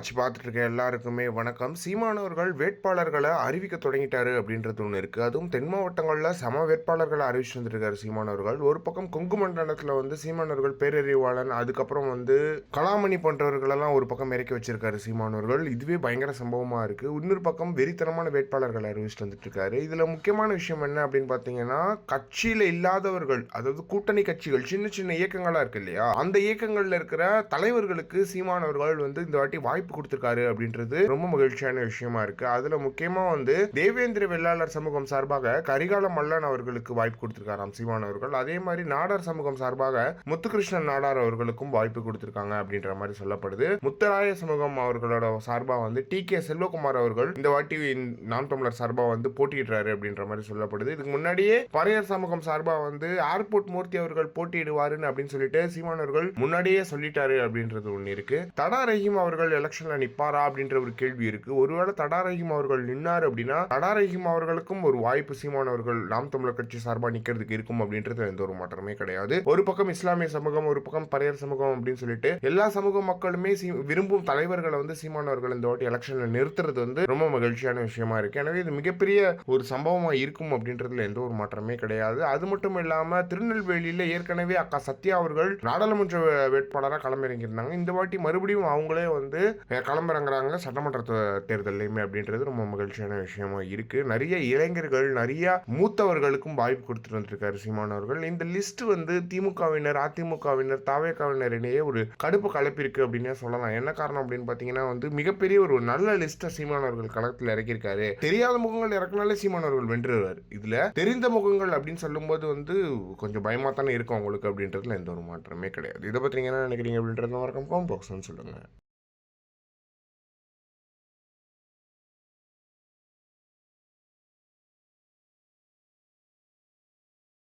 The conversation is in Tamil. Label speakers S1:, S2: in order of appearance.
S1: ஆச்சு பார்த்துட்டு இருக்க எல்லாருக்குமே வணக்கம். சீமானவர்கள் வேட்பாளர்களை அறிவிக்க தொடங்கிட்டாரு அப்படின்றது ஒன்று இருக்குது அதுவும் தென் மாவட்டங்களில் சம வேட்பாளர்களை அறிவிச்சு வந்துருக்காரு சீமானவர்கள் ஒரு பக்கம் கொங்கு மண்டலத்தில் வந்து சீமானவர்கள் பேரறிவாளன் அதுக்கப்புறம் வந்து கலாமணி போன்றவர்களெல்லாம் ஒரு பக்கம் இறக்கி வச்சிருக்காரு சீமானவர்கள் இதுவே பயங்கர சம்பவமாக இருக்குது இன்னொரு பக்கம் வெறித்தனமான வேட்பாளர்களை அறிவிச்சுட்டு வந்துட்டுருக்காரு இதில் முக்கியமான விஷயம் என்ன அப்படின்னு பார்த்தீங்கன்னா கட்சியில் இல்லாதவர்கள் அதாவது கூட்டணி கட்சிகள் சின்ன சின்ன இயக்கங்களாக இருக்கு இல்லையா? அந்த இயக்கங்களில் இருக்கிற தலைவர்களுக்கு சீமானவர்கள் வந்து இந்த வாட்டி வாய்ப்பு கொடுத்துருக்காரு அப்படின்றது ரொம்ப மகிழ்ச்சியான விஷயமா இருக்கு. அதுல முக்கியமா வந்து தேவேந்திர வெள்ளாளர் சமூகம் சார்பாக கரிகால மல்லன் அவர்களுக்கு வாய்ப்பு கொடுத்திருக்காராம் சிவான் அவர்கள். அதே மாதிரி நாடார் சமூகம் சார்பாக முத்துகிருஷ்ணன் நாடார் அவர்களுக்கும் வாய்ப்பு கொடுத்திருக்காங்க அப்படின்ற மாதிரி சொல்லப்படுது. முத்தராய சமூகம் அவர்களோட சார்பா வந்து டி கே செல்வகுமார் அவர்கள் இந்த வாட்டி நாம் தமிழர் சார்பா வந்து போட்டியிடுறாரு அப்படின்ற மாதிரி சொல்லப்படுது. இதுக்கு முன்னாடியே பறையர் சமூகம் சார்பா வந்து ஏர்போர்ட் மூர்த்தி அவர்கள் போட்டியிடுவாருன்னு அப்படின்னு சொல்லிட்டு சீமான் அவர்கள் முன்னாடியே சொல்லிட்டாரு அப்படின்றது ஒன்று இருக்கு. தடா ரஹீம் அவர்கள் எலெக்ஷன்ல நிப்பாரா அப்படின்ற ஒரு கேள்வி இருக்கு. ஒருவேளை தடா ரஹீம் அவர்கள் நின்னார் அப்படின்னா தடா ரஹீம் அவர்களுக்கும் ஒரு வாய்ப்பு சீமான் அவர்கள் நாம் தமிழர் கட்சி சார்பாக நிக்கிறதுக்கு இருக்கும் அப்படின்றது எந்த ஒரு மாற்றமே கிடையாது. ஒரு பக்கம் இஸ்லாமிய சமூகம் ஒரு பக்கம் பரையர் சமூகம் அப்படின்னு சொல்லிட்டு எல்லா சமூக மக்களுமே விரும்பும் தலைவர்களை வந்து சீமான் அவர்கள் இந்த வாட்டி எலெக்ஷன்ல நிறுத்துறது வந்து ரொம்ப மகிழ்ச்சியான விஷயமா இருக்கு. எனவே இது மிகப்பெரிய ஒரு சம்பவமா இருக்கும் அப்படின்றதுல எந்த ஒரு மாற்றமே கிடையாது. அது மட்டும் இல்லாம திருநெல்வேலியில ஏற்கனவே அக்கா சத்யா அவர்கள் நாடாளுமன்ற வேட்பாளராக களமிறங்கியிருந்தாங்க. இந்த வாட்டி மறுபடியும் அவங்களே வந்து கிளம்புறங்கிறாங்க சட்டமன்ற தேர்தலையுமே தேர்தல்லையுமே அப்படின்றது ரொம்ப மகிழ்ச்சியான விஷயமா இருக்கு. நிறைய இளைஞர்கள் நிறைய மூத்தவர்களுக்கும் வாய்ப்பு கொடுத்துட்டு வந்திருக்காரு சீமான் அவர்கள். இந்த லிஸ்ட் வந்து திமுகவினர் அதிமுகவினர் தாவேக்காவினர் இடையே ஒரு கடுப்பு கலப்பிருக்கு அப்படின்னே சொல்லலாம். என்ன காரணம் அப்படின்னு பார்த்தீங்கன்னா வந்து மிகப்பெரிய ஒரு நல்ல லிஸ்ட்டை சீமான் அவர்கள் களத்தில் இறக்கியிருக்காரு. தெரியாத முகங்கள் இறக்குனாலே சீமான் அவர்கள் வென்றுவார் இதுல தெரிந்த முகங்கள் அப்படின்னு சொல்லும்போது வந்து கொஞ்சம் பயமா தானே இருக்கும் அவங்களுக்கு அப்படின்றதுல எந்த ஒரு மாற்றமே கிடையாது. இதை பற்றி என்ன நினைக்கிறீங்க அப்படின்றத வரைக்கும் காம்போக்ஸ்ன்னு சொல்லுங்க.